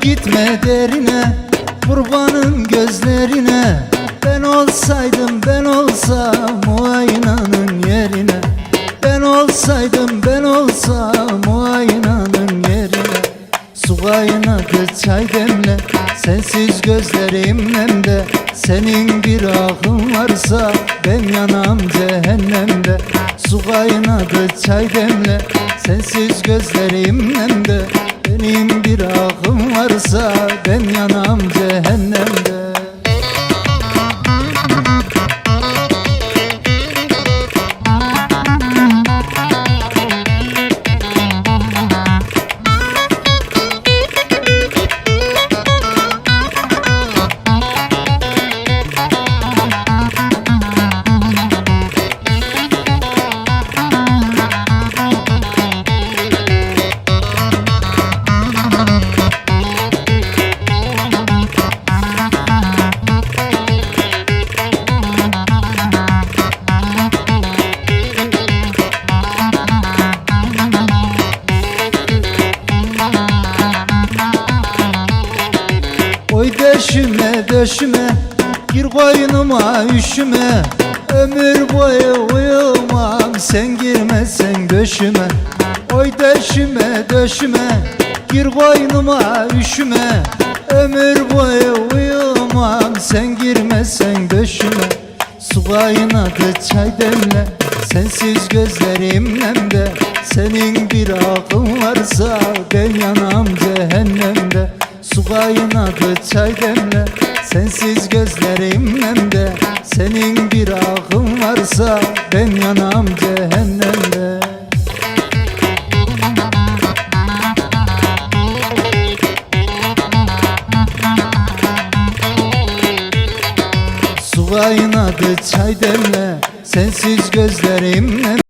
gitme derine Kurbanın gözlerine. Ben olsaydım ben olsam o aynanın yerine. Ben olsaydım ben olsam o aynanın yerine. Su kaynadı çay demle Sensiz gözlerim nemde Senin bir ahın varsa Ben yanam cehennemde. Su kaynadı çay demle Sensiz gözlerim nemde Benim bir varsa Ben yanam döşüme Gir koynuma üşüme. Ömür boyu uyumam Sen girmezsen döşüme Oy döşüme döşüme Gir koynuma üşüme. Ömür boyu uyumam Sen girmezsen döşüme Su kaynadı çay demle Sensiz gözlerim nemde Senin bir akın varsa Ben yanam cehennemde. Su kaynadı çay demle Sensiz gözlerim hemde Senin bir ahın varsa Ben yanam cehennemde. Su kaynadı çay demle Sensiz gözlerim hemde